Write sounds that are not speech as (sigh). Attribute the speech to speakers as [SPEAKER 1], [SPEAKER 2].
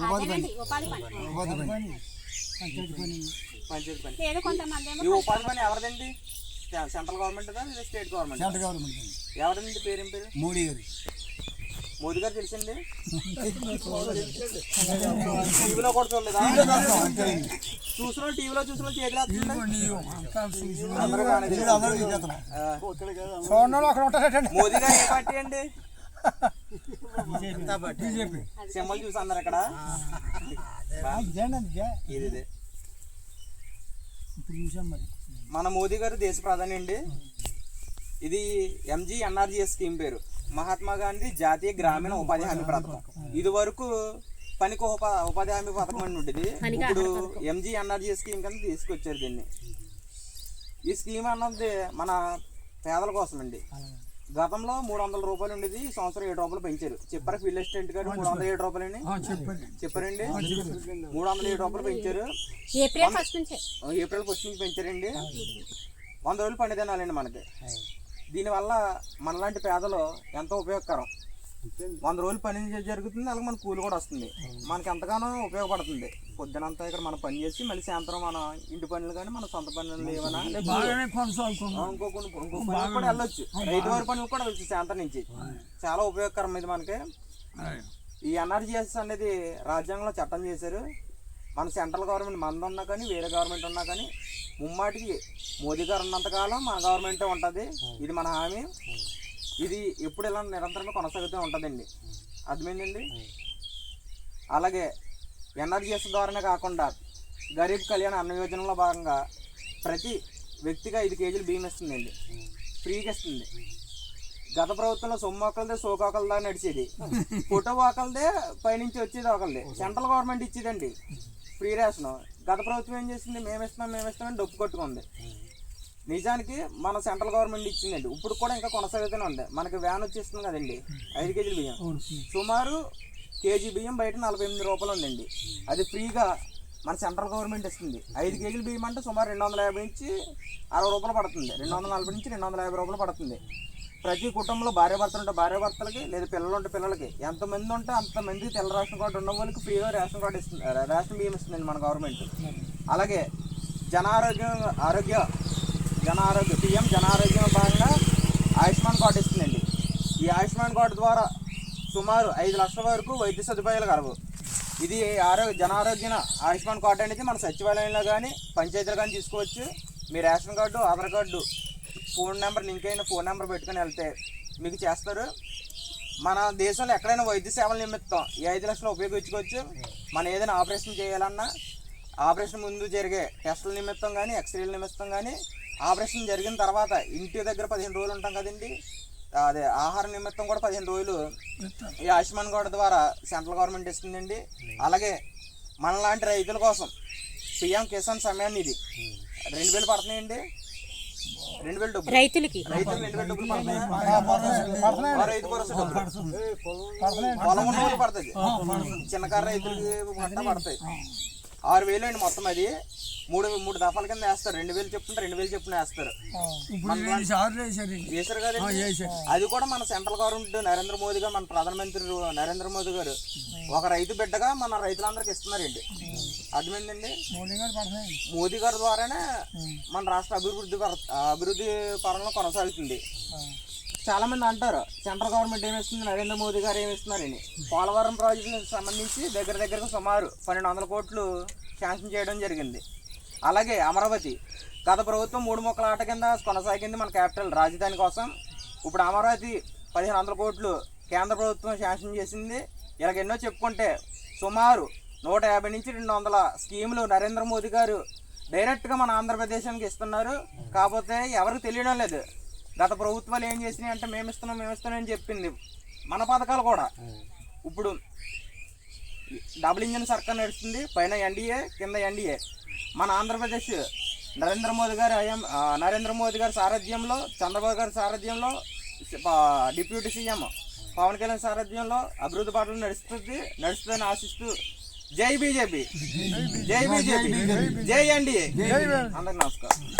[SPEAKER 1] ఉపాధి పని పని.
[SPEAKER 2] పని
[SPEAKER 3] ఎవరిదండి central government state government
[SPEAKER 1] central government అండి.
[SPEAKER 3] పేరు
[SPEAKER 1] మోడీ గారు
[SPEAKER 3] మోదీ గారు తెలిసింది? టీవీలో కూడా చూడలేదా? చూసిన టీవీలో చూసిన చేతులు? అందరూ మోదీ గారు ఏ పార్టీ అండి?
[SPEAKER 1] బీజేపీ.
[SPEAKER 3] సింబల్ చూసి అన్నారు అక్కడ? ఇది? మన మోదీ గారు దేశ ప్రధాని అండి. ఇది ఎంజీ ఎన్ఆర్జీఎస్ స్కీమ్ పేరు. మహాత్మా గాంధీ జాతీయ గ్రామీణ ఉపాధి హామీ పథకం. ఇది వరకు పనికి ఉపా ఉపాధి హామీ పథకం అని ఉండేది. ఇప్పుడు ఎంజీ ఎన్ఆర్జీఎస్ స్కీమ్ కింద తీసుకొచ్చారు దీన్ని. ఈ స్కీమ్ అన్నది మన పేదల కోసం అండి గతంలో మూడు వందల రూపాయలు ఉండేది ఈ సంవత్సరం ఏడు రూపాయలు పెంచారు. చెప్పారా ఫీల్డ్ అసిస్టెంట్ గారు మూడు వందల ఏడు రూపాయలని?
[SPEAKER 1] చెప్పండి
[SPEAKER 3] చెప్పారండి? మూడు వందల ఏడు రూపాయలు పెంచారు.
[SPEAKER 2] ఏప్రిల్ ఫస్ట్ నుంచే.
[SPEAKER 3] ఏప్రిల్ ఫస్ట్ నుంచి పెంచారండి. వంద రోజులు పని తినాలండి మనకి. దీనివల్ల మనలాంటి పేదలు ఎంతో ఉపయోగకరం. వంద రోజులు పని జరుగుతుంది అలాగే మన కూలి కూడా వస్తుంది. మనకి ఎంతగానో ఉపయోగపడుతుంది. పొద్దునంతా ఇక్కడ మనం పని చేసి మళ్ళీ సాయంత్రం మన ఇంటి పనులు కానీ మన సొంత పనులు ఏమైనా కూడా వెళ్ళొచ్చు. రైతు వారి పనులు కూడా వెళ్ళొచ్చు సాయంత్రం నుంచి. చాలా ఉపయోగకరం ఇది మనకి. ఈ ఎన్ఆర్జీఎస్ అనేది రాజ్యాంగంలో చట్టం చేశారు. మన సెంట్రల్ గవర్నమెంట్ మనది ఉన్నా కానీ వేరే గవర్నమెంట్ ఉన్నా కానీ ముమ్మాటికి మోదీ గారు ఉన్నంతకాలం మన గవర్నమెంటే ఉంటుంది. ఇది మన హామీ. ఇది ఎప్పుడు ఇలా నిరంతరంగా కొనసాగుతూ ఉంటుందండి. అర్థమైందండి? అలాగే ఎన్ఆర్జీఎస్ ద్వారానే కాకుండా గరీబ్ కళ్యాణ్ అన్న యోజనలో భాగంగా ప్రతి వ్యక్తిగా ఐదు కేజీలు బియ్యం ఇస్తుందండి. ఫ్రీగా ఇస్తుంది. గత ప్రభుత్వంలో సొమ్ము ఒకరిదే సోకు ఒకరిదా నడిచేది. (laughs) ఫోటో ఒకరిదే పైనుంచి వచ్చేది ఒకరిదే సెంట్రల్ గవర్నమెంట్ ఇచ్చేదండి. ఫ్రీ రేషన్ గత ప్రభుత్వం ఏం చేసింది? మేము ఇస్తున్నాం మేము ఇస్తున్నాం డబ్బు కొట్టుకుంది. నిజానికి మన సెంట్రల్ గవర్నమెంట్ ఇచ్చిందండి. ఇప్పుడు కూడా ఇంకా కొనసాగుతూనే ఉంది. మనకి వ్యాన్ వచ్చేస్తుంది కదండి. ఐదు కేజీల బియ్యం. సుమారు కేజీ బియ్యం బయట నలభై ఎనిమిది రూపాయలు ఉందండి. అది ఫ్రీగా మన సెంట్రల్ గవర్నమెంట్ ఇస్తుంది. ఐదు కేజీల బియ్యం అంటే సుమారు రెండు వందల యాభై నుంచి అరవై రూపాయలు పడుతుంది. రెండు వందల నలభై నుంచి రెండు వందల యాభై రూపాయలు పడుతుంది. ప్రతి కుటుంబంలో భార్య భర్తలు ఉంటే భార్య భర్తలకి లేదా పిల్లలు ఉంటే పిల్లలకి ఎంతమంది ఉంటే అంతమంది తెల్ల రేషన్ కార్డు ఉన్న వాళ్ళకి ఫ్రీగా రేషన్ కార్డు ఇస్తుంది రేషన్ బియ్యం ఇస్తుందండి మన గవర్నమెంట్. అలాగే జనారోగ్యం ఆరోగ్య జన ఆరోగ్య పిఎం జనారోగ్యం భాగంగా ఆయుష్మాన్ కార్డు ఇస్తుందండి. ఈ ఆయుష్మాన్ కార్డు ద్వారా సుమారు ఐదు లక్షల వరకు వైద్య సదుపాయాలు కలవు. ఇది ఆరోగ్య జనారోగ్య ఆయుష్మాన్ కార్డు అనేది మన సచివాలయంలో కానీ పంచాయతీలు కానీ తీసుకోవచ్చు. మీ ration card Aadhaar card phone number link అయిన ఫోన్ నెంబర్ పెట్టుకుని వెళ్తే మీకు చేస్తారు. మన దేశంలో ఎక్కడైనా వైద్య సేవల నిమిత్తం ఈ ఐదు లక్షలు ఉపయోగించుకోవచ్చు. మనం ఏదైనా ఆపరేషన్ చేయాలన్నా ఆపరేషన్ ముందు జరిగే టెస్టుల నిమిత్తం కానీ ఎక్స్రేల నిమిత్తం కానీ ఆపరేషన్ జరిగిన తర్వాత ఇంటి దగ్గర పదిహేను రోజులు ఉంటాం కదండి. అదే ఆహార నిమిత్తం కూడా పదిహేను రోజులు ఈ ఆయుష్మాన్ కార్డు ద్వారా సెంట్రల్ గవర్నమెంట్ ఇస్తుందండి. అలాగే మనలాంటి రైతుల కోసం సీఎం కిసాన్ సమయాన్ని ఇది రెండు వేలు పడుతున్నాయండి.
[SPEAKER 2] రైతులకి.
[SPEAKER 3] పడుతుంది. చిన్నకారు రైతులకి పడతాయి. ఆరు వేలు అండి మొత్తం అది. మూడు మూడు దఫాల కింద వేస్తారు. రెండు వేలు చెప్పుకుంటే రెండు వేలు చెప్పున వేస్తారు.
[SPEAKER 1] వేసారు
[SPEAKER 3] వేశారు. కదండి.
[SPEAKER 1] వేసారు
[SPEAKER 3] అది కూడా మన సెంట్రల్ గవర్నమెంట్ నరేంద్ర మోదీ గారు మన ప్రధానమంత్రి నరేంద్ర మోదీ గారు. ఒక రైతు బిడ్డగా మన రైతులందరికీ ఇస్తున్నారండి. అర్థమైందండి?
[SPEAKER 1] మోడీ గారు
[SPEAKER 3] మోదీ గారి ద్వారానే మన రాష్ట్ర అభివృద్ధి పర- అభివృద్ధి పరంలో కొనసాగుతుంది. చాలా మంది అంటారు సెంట్రల్ గవర్నమెంట్ ఏమి ఇస్తుంది? నరేంద్ర మోదీ గారు ఏమి ఇస్తున్నారని. పోలవరం ప్రాజెక్టుకి సంబంధించి దగ్గర దగ్గరకు సుమారు పన్నెండు వందల కోట్లు శాంక్షన్ చేయడం జరిగింది. అలాగే అమరావతి గత ప్రభుత్వం మూడు మొక్కల ఆట కింద కొనసాగింది మన క్యాపిటల్ రాజధాని కోసం. ఇప్పుడు అమరావతి పదిహేను వందల కోట్లు కేంద్ర ప్రభుత్వం శాంక్షన్ చేసింది. ఇలాగ ఎన్నో చెప్పుకుంటే సుమారు నూట యాభై నుంచి రెండు వందల స్కీములు నరేంద్ర మోదీ గారు డైరెక్ట్గా మన ఆంధ్రప్రదేశానికి ఇస్తున్నారు. కాకపోతే ఎవరికి తెలియడం లేదు. గత ప్రభుత్వాలు ఏం చేసినాయి అంటే మేము ఇస్తున్నాం మేము ఇస్తున్నాం అని చెప్పింది మన పథకాలు కూడా. ఇప్పుడు డబుల్ ఇంజిన్ సర్కార్ నడుస్తుంది పైన ఎన్డీఏ కింద ఎన్డీఏ మన ఆంధ్రప్రదేశ్ నరేంద్ర మోదీ గారి హయాం నరేంద్ర మోదీ గారి సారథ్యంలో చంద్రబాబు గారి సారథ్యంలో డిప్యూటీ సీఎం పవన్ కళ్యాణ్ సారథ్యంలో అభివృద్ధి పాటలు నడుస్తుంది నడుస్తుందని ఆశిస్తూ జై బీజేపీ. జై బీజేపీ. జై ఎన్డీఏ. అందరికి నమస్కారం.